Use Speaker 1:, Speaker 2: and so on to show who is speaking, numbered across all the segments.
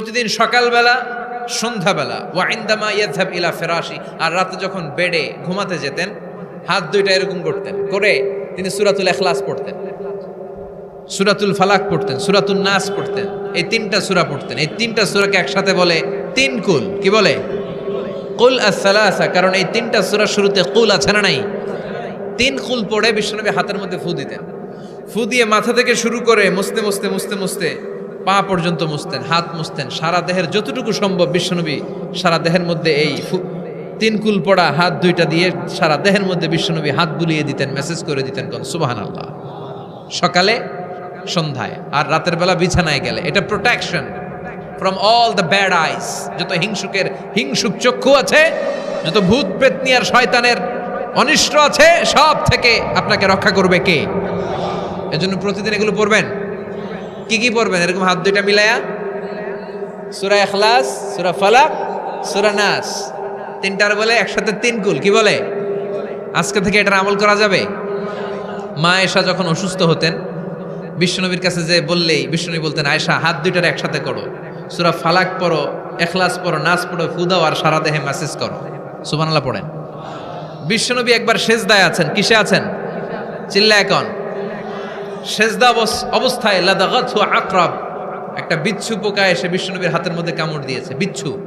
Speaker 1: প্রতিদিন সকালবেলা, সন্ধ্যাবেলা ওয়াইন্দামা ইয়াদহাব ইলা ফেরাশি, আর রাতে যখন বেডে ঘুমাতে যেতেন, হাত দুইটা এরকম করতেন, করে তিনি সুরাতুল এখলাস পড়তেন। সুরাতুল ফালাক পড়তেন সুরাতুল নাস পড়তেন, এই তিনটা সুরা পড়তেন। এই তিনটা সুরাকে একসাথে বলে তিন কুল, কি বলে? কুল আসসালাসা, কারণ এই তিনটা সুরা শুরুতে কুল আছে না নাই? তিন কুল পড়ে বিশ্বনবী হাতের মধ্যে ফু দিতেন। ফু দিয়ে মাথা থেকে শুরু করে মুছতে মুছতে মুছতে মুছতে পা পর্যন্ত মুছতেন, হাত মুছতেন, সারা দেহের যতটুকু সম্ভব বিশ্বনবী সারা দেহের মধ্যে এই তিন কুল পড়া হাত দুইটা দিয়ে সারা দেহের মধ্যে বিশ্বনবী হাত বুলিয়ে দিতেন মেসেজ করে দিতেন কোন সুবাহান আল্লাহ সকালে, সন্ধ্যায়, আর রাতের বেলা বিছানায় গেলে। এটা protection from all the bad eyes যত হিংসুকের, হিংসুক চক্ষু আছে, যত ভূত পেতনি আর শয়তানের অনিষ্ট আছে, সব থেকে আপনাকে রক্ষা করবে কে? এজন্য প্রতিদিন এগুলো পড়বেন। কি কি পড়বেন? এরকম হাত দুইটা মিলায়া। সুরা এখলাস সুরা ফালাক, সুরা নাস। তিনটার বলে একসাথে তিন কুল। কি বলে? আজকে থেকে এটার আমল করা যাবে? মা এসা যখন অসুস্থ হতেন, বিশ্বনবীর কাছে যে বললেই, বিশ্বনবী বলতেন আয়সা হাত দুইটার একসাথে করো। সুরা ফালাক পড়ো এখলাস পড়ো নাচ পড়ো ফুদাও আর সারা দেহে মেসেজ করো। সুবানাল্লাহ পড়েন। বিশ্বনবী একবার শেষ সেজদায় আছেন। কিসে আছেন? চিল্লা এখন সেজদা অবস- অবস্থায় লাদাগাথু আকরাব। একটা বিচ্ছু পোকা এসে বিশ্বনবীর হাতের মধ্যে কামড় দিয়েছে। বিচ্ছু।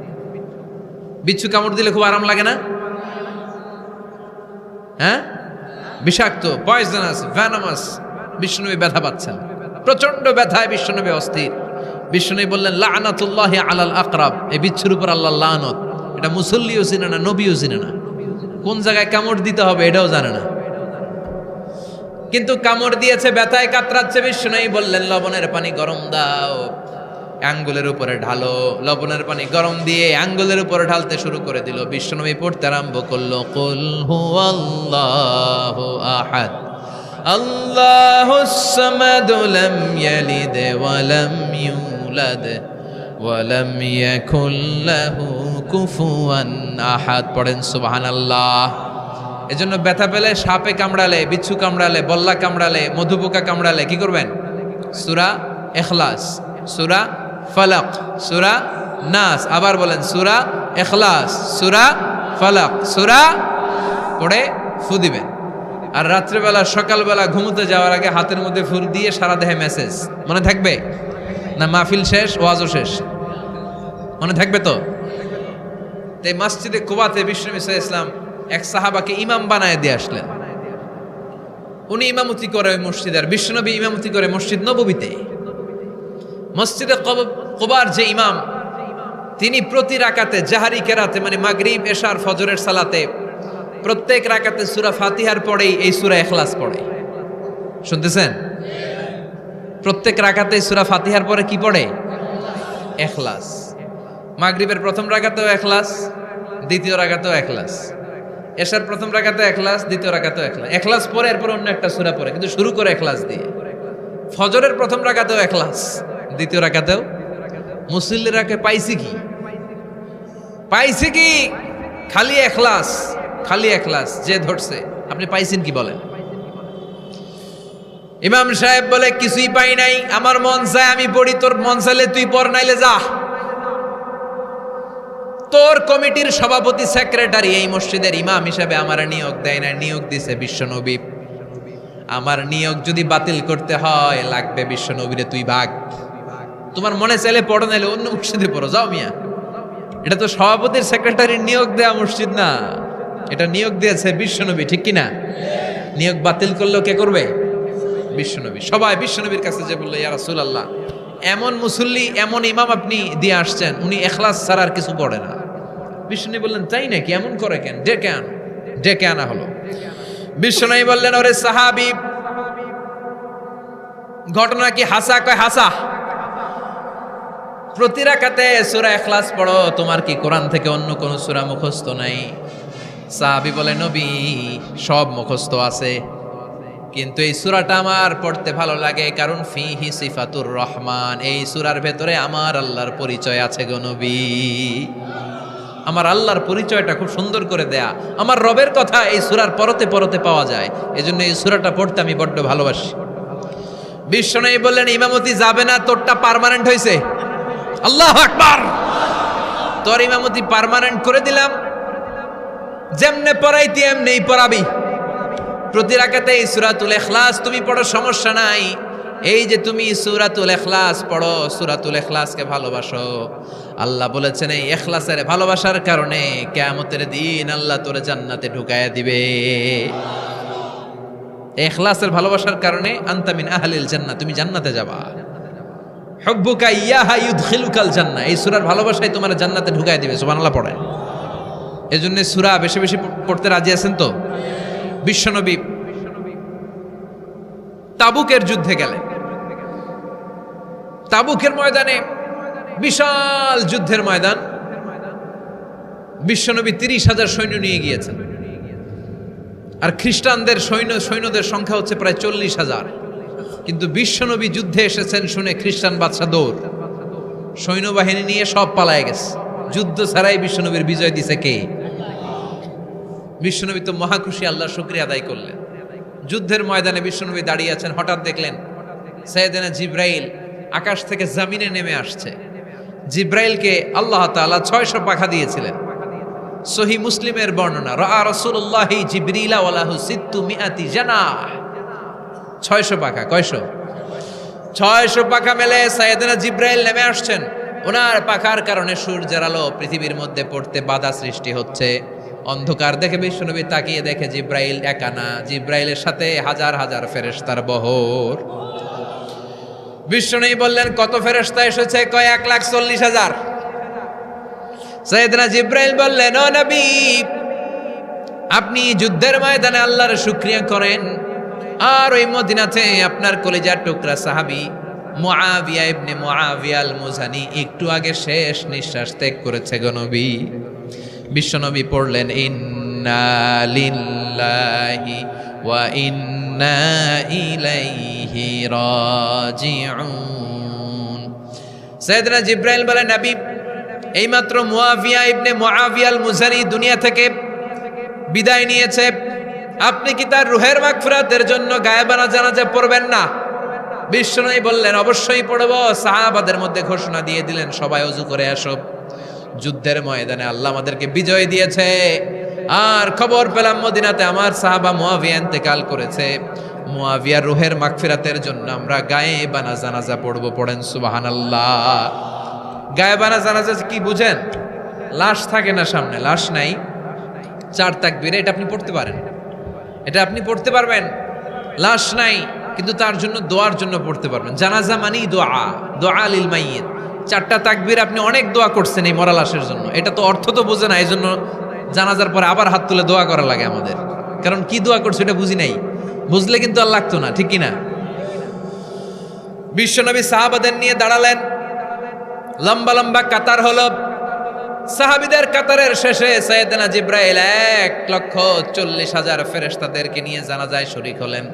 Speaker 1: বিচ্ছু কামড় দিলে খুব আরাম লাগে না? হ্যাঁ? বিষাক্ত পয়জনাস ভ্যানামাস বিষ্ণুনবী ব্যথা পাচ্ছেন। প্রচণ্ড ব্যথায় বিষ্ণুনবী অস্থির। বিষ্ণুনবী বললেন, লানাতুল্লাহ আলাল আকরাব। এই বিচ্ছুর উপর আল্লাহ লানত। এটা মুসল্লিও চিনে না, নবীও চিনে না। কোন জায়গায় কামড় দিতে হবে এটাও জানে না। কিন্তু কামড় দিয়েছে, ব্যথায় কাতরাচ্ছে, বিষ্ণুই বললেন, লবণের পানি গরম দাও। আঙ্গুলের উপরে ঢালো, লবণের পানি গরম দিয়ে আঙ্গুলের উপরে ঢালতে শুরু করে দিল। বিশ্বনবী পড়তে আরম্ভ করল, কুল আহাদ, আল্লাহুস সামাদ লাম ইয়ালিদ ওয়া লাম ইউলাদ ওয়া লাম ইয়াকুল লাহু কুফুয়ান আহাদ। পড়েন সুবহানাল্লাহ। এজন্য ব্যথা পেলে সাপে কামড়ালে, বিচ্ছু কামড়ালে, বল্লা কামড়ালে, মধুপোকা কামড়ালে, কি করবেন? সুরা এখলাস, সুরা ফালাক, সুরা নাস, আবার বলেন, সুরা এখলাস, সুরা ফালাক, সুরা পড়ে ফু দিবেন। আর রাত্রেবেলা, সকালবেলা ঘুমোতে যাওয়ার আগে হাতের মধ্যে ফুর দিয়ে সারা দেহে মেসেজ মনে থাকবে? না মাহফিল শেষ, ওয়াজও শেষ? মনে থাকবে তো? তাই মসজিদে কুবাতে বিষ্ণু ইসলাম এক সাহাবাকে ইমাম বানায় দিয়ে আসলেন। উনি ইমামতি করে ওই মসজিদে আর বিশ্বনবী ইমামতি করে মসজিদ নববীতে। মসজিদে কব- কোবার যে ইমাম, তিনি প্রতি রাকাতে জাহারি কেরাতে মানে মাগরিব, এশার, ফজরের সালাতে, প্রত্যেক রাকাতে সুরা ফাতিহার পরেই এই সুরা এখলাস পড়ে। শুনতেছেন? প্রত্যেক রাকাতে সুরা ফাতিহার পরে কি পড়ে? এখলাস মাগরিবের প্রথম রাকাতেও এখলাস দ্বিতীয় রাকাতেও এখলাস এশার প্রথম রাকাতে এখলাস দ্বিতীয় রাকাতেও এখলাস এখলাস পরে, এরপর অন্য একটা সুরা পরে কিন্তু শুরু করে এখলাস দিয়ে। ফজরের প্রথম রাকাতেও এখলাস দ্বিতীয় রাকাতেও। মুসল্লিরাকে পাইছি কি? পাইছি কি? খালি এখলাস খালি এখলাস যে ধরছে। আপনি পাইছেন কি বলেন? ইমাম সাহেব বলে, কিছুই পাই নাই। আমার মন চায় আমি পড়ি, তোর মন চাইলে তুই পড়, নাইলে যা। তোর কমিটির সভাপতি সেক্রেটারি এই মসজিদের ইমাম হিসাবে আমার নিয়োগ দেয় না নিয়োগ দিছে বিশ্বনবী আমার নিয়োগ যদি বাতিল করতে হয়, লাগবে বিশ্বনবীরে তুই ভাগ। তোমার মনে চাইলে পড়ো নাইলে অন্য মসজিদে পড়ো। যাও মিয়া। এটা তো সভাপতির সেক্রেটারির নিয়োগ দেয়া মসজিদ না। এটা নিয়োগ দিয়েছে বিশ্বনবী ঠিক কিনা? নিয়োগ বাতিল করলেও কে করবে? বিশ্বনবী সবাই বিশ্বনবীর কাছে যে বলল, ইয়া রাসূলুল্লাহ, এমন মুসল্লি, এমন ইমাম আপনি দিয়ে আসছেন, উনি এখলাস ছাড়া আর কিছু পড়ে না। বিষ্ণু বললেন, তাই নাকি? এমন করে কেন? ডেকে আন। ডেকে আনা হলো। বিষ্ণু বললেন, ওরে সাহাবি, ঘটনা কি হাসা? কয় হাসা? প্রতি রাকাতে সূরা ইখলাস পড়ো, তোমার কি কোরআন থেকে অন্য কোন সূরা মুখস্থ নাই? সাহাবি বলে, নবী, সব মুখস্থ আছে। কিন্তু এই সুরাটা আমার পড়তে ভালো লাগে, কারণ ফিহি সিফাতুর রহমান। এই সূরার ভেতরে আমার আল্লাহর পরিচয় আছে গো নবী। আমার আল্লাহর পরিচয়টা খুব সুন্দর করে দেয়া। আমার রবের কথা এই সূরার পরতে পরতে পাওয়া যায়। এজন্য এই সুরাটা পড়তে আমি বড্ড ভালোবাসি। বিশ্বনবী বললেন, ইমামতি যাবে না, তোরটা পার্মানেন্ট হয়েছে আল্লাহ আকবার। তোর ইমামতি পারমানেন্ট করে দিলাম। যেমনে পড়াইতি, এমনেই পড়াবি। প্রতি রাকাতে এই সুরাতুল এখলাস তুমি পড়ো সমস্যা নাই। এই যে তুমি সুরাতুল এখলাস পড়ো, সুরাতুল এখলাসকে ভালোবাসো। আল্লাহ বলেছেন, এই এখলাসের ভালোবাসার কারণে কেয়ামতের দিন আল্লাহ তোরে জান্নাতে ঢুকায়া দিবে। এখলাসের ভালোবাসার কারণে আন্তামিন আহলিল জান্না তুমি জান্নাতে যাবা। হব্বুকা ইয়াহা ইউদখিলুকাল জান্নাহ, এই সূরার ভালোবাসায় তোমার জান্নাতে ঢুকায় দিবে, সুবহানাল্লাহ পড়েন এজন্য সূরা বেশি বেশি পড়তে রাজি আছেন তো? বিশ্বনবী তাবুকের যুদ্ধে গেলেন। তাবুকের ময়দানে, বিশাল যুদ্ধের ময়দান। বিশ্বনবী তিরিশ হাজার সৈন্য নিয়ে গিয়েছেন। আর খ্রিস্টানদের সৈন্য, সৈন্যদের সংখ্যা হচ্ছে প্রায় চল্লিশ হাজার। কিন্তু বিশ্বনবী যুদ্ধে এসেছেন শুনে খ্রিস্টান বাদশা দৌড়। সৈন্যবাহিনী নিয়ে সব পালায় গেছে। যুদ্ধ ছাড়াই বিশ্বনবীর বিজয় দিছে কে? বিশ্বনবী তো মহাখুশি আল্লাহ শুক্রিয়া আদায় করলেন। যুদ্ধের ময়দানে বিশ্বনবী দাঁড়িয়ে আছেন, হঠাৎ দেখলেন, সৈয়দেনা জিব্রাইল আকাশ থেকে জামিনে নেমে আসছে। জিব্রাইলকে আল্লাহ তাআলা ছয়শো পাখা দিয়েছিলেন। সহি মুসলিমের বর্ণনা রা রসুল্লাহি জিবরিলা ওয়ালাহু সিত্তু মিআতি জানাহ ছয়শো পাখা, কয়শো? ছয়শো পাখা মেলে সাইয়েদনা জিব্রাইল নেমে আসছেন। ওনার পাখার কারণে সূর্যের আলো পৃথিবীর মধ্যে পড়তে বাধা সৃষ্টি হচ্ছে। অন্ধকার দেখে বিশ্বনবী তাকিয়ে দেখে জিব্রাইল একানা জিব্রাইলের সাথে হাজার হাজার ফেরেশতার বহর। বিশ্বনবী বললেন, কত ফেরেশতা এসেছে? কয়? এক লাখ চল্লিশ হাজার। সৈয়দনা জিব্রাইল বললেন, ও নবী, আপনি যুদ্ধের ময়দানে আল্লাহর শুক্রিয়া করেন। আর ওই মদিনাতে আপনার কলেজার টুকরা সাহাবি মুআবিয়া ইবনে মুআবিয়া আল মুজানি একটু আগে শেষ নিঃশ্বাস ত্যাগ করেছে গো নবী। বিশ্বনবী পড়লেন, ইন্না লিল্লাহি ইন্না ইলাইহি রাজিউন সৈয়দনা জিব্রাইল বলেন নবী এইমাত্র মুআবিয়া ইবনে মুআবিয়া আল মুজানি দুনিয়া থেকে বিদায় নিয়েছে। আপনি কি তার রুহের মাগফিরাতের জন্য গায়েবানা জানাজা পড়বেন না? বিশ্বনবী বললেন, অবশ্যই পড়ব। সাহাবাদের মধ্যে ঘোষণা দিয়ে দিলেন, সবাই অজু করে আসো যুদ্ধের ময়দানে আল্লাহ আমাদেরকে বিজয় দিয়েছে। আর খবর পেলাম মদিনাতে আমার সাহাবা মুয়াবিয়া ইন্তেকাল করেছে। মুয়াবিয়ার রুহের মাগফিরাতের জন্য আমরা গায়ে বানা জানাজা পড়ব, পড়েন সুবাহান আল্লাহ গায়ে বানা জানাজা কি বুঝেন? লাশ থাকে না সামনে, লাশ নাই। চার তাকবীরে, এটা আপনি পড়তে পারেন। এটা আপনি পড়তে পারবেন। লাশ নাই, কিন্তু তার জন্য দোয়ার জন্য পড়তে পারবেন। জানাজা মানি দোয়া দোয়া আলিল মাইয়ের চারটা তাকবির আপনি অনেক দোয়া করছেন এই মরা লাশের জন্য। এটা তো অর্থ তো বোঝে না এই জন্য জানাজার পরে আবার হাত তুলে দোয়া করা লাগে আমাদের। কারণ কি দোয়া করছে এটা বুঝি নাই। বুঝলে কিন্তু আর লাগতো না, ঠিক কিনা? বিশ্বনবী সাহাবাদের নিয়ে দাঁড়ালেন। লম্বা লম্বা কাতার হলো। সাহাবিদের কাতারের শেষে সৈয়দনা জিব্রাইল এক লক্ষ চল্লিশ হাজার ফেরেশতাদেরকে নিয়ে জানাজায় শরিক হলেন।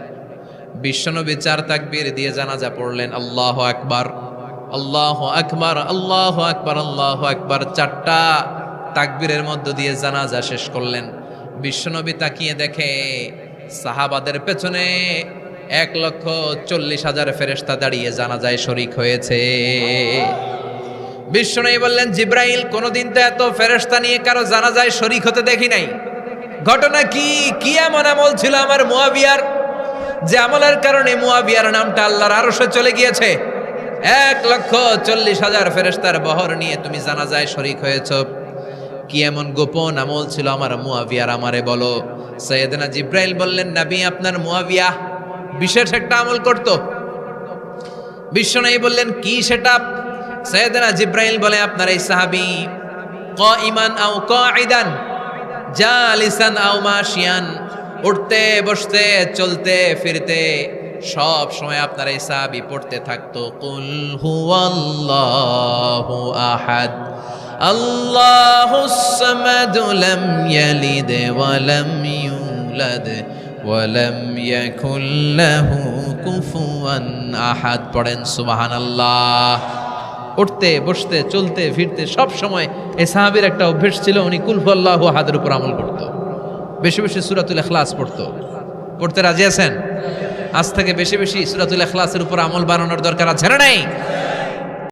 Speaker 1: বিশ্বনবী চার তাকবীর দিয়ে জানাজা পড়লেন, আল্লাহ আকবার আল্লাহ আকবার আল্লাহ আকবার আল্লাহ আকবার। চারটা তাকবীরের মধ্য দিয়ে জানাজা শেষ করলেন। বিশ্বনবী তাকিয়ে দেখে সাহাবাদের পেছনে এক লক্ষ চল্লিশ হাজার ফেরেশতা দাঁড়িয়ে জানাজায় শরিক হয়েছে। বিষ্ণু বললেন, জিব্রাইল, কোনোদিন তো এত ফেরেশতা নিয়ে কারও জানাজায় শরিক হতে দেখি নাই। ঘটনা কি? কি এমন আমল ছিল আমার মুয়াবিয়ার? যে আমলের কারণে মুয়াবিয়ার নামটা আল্লাহর আরশে চলে গিয়েছে। এক লক্ষ চল্লিশ হাজার ফেরেস্তার বহর নিয়ে তুমি জানাজায় শরিক হয়েছ। কি এমন গোপন আমল ছিল আমার মুয়াবিয়ার? আমারে বলো। সৈয়দনা জিব্রাইল বললেন, নাবি, আপনার মুয়াবিয়া বিশেষ একটা আমল করত। বিশ্বনাই বললেন, কি সেটা? সৈয়দনা জিব্রাইল বলে, আপনার এই সাহাবি ক ইমান আও ক আইদান জালিসান আও মাশিয়ান, উঠতে, বসতে, চলতে, ফিরতে, সব সময় আপনার এই সাহাবি পড়তে থাকতো। কুল হুয়াল্লাহু আহাদ। সামাদ লাম ইয়ালিদ ওয়া লাম ইউলাদ ওয়ালাম ইয়াকুল লাহু কুফুয়ান আহাদ। পড়েন সুবহানাল্লাহ। উঠতে, বসতে, চলতে, ফিরতে সব সময় এই একটা অভ্যেস ছিল, উনি কুলফুল্লাহু আহাদের উপর আমল করত। বেশি বেশি সূরাতুল ইখলাস পড়তো। পড়তে রাজি আছেন? আজ থেকে বেশি বেশি সূরাতুল ইখলাসের উপর আমল বানানোর দরকার আছে না নাই?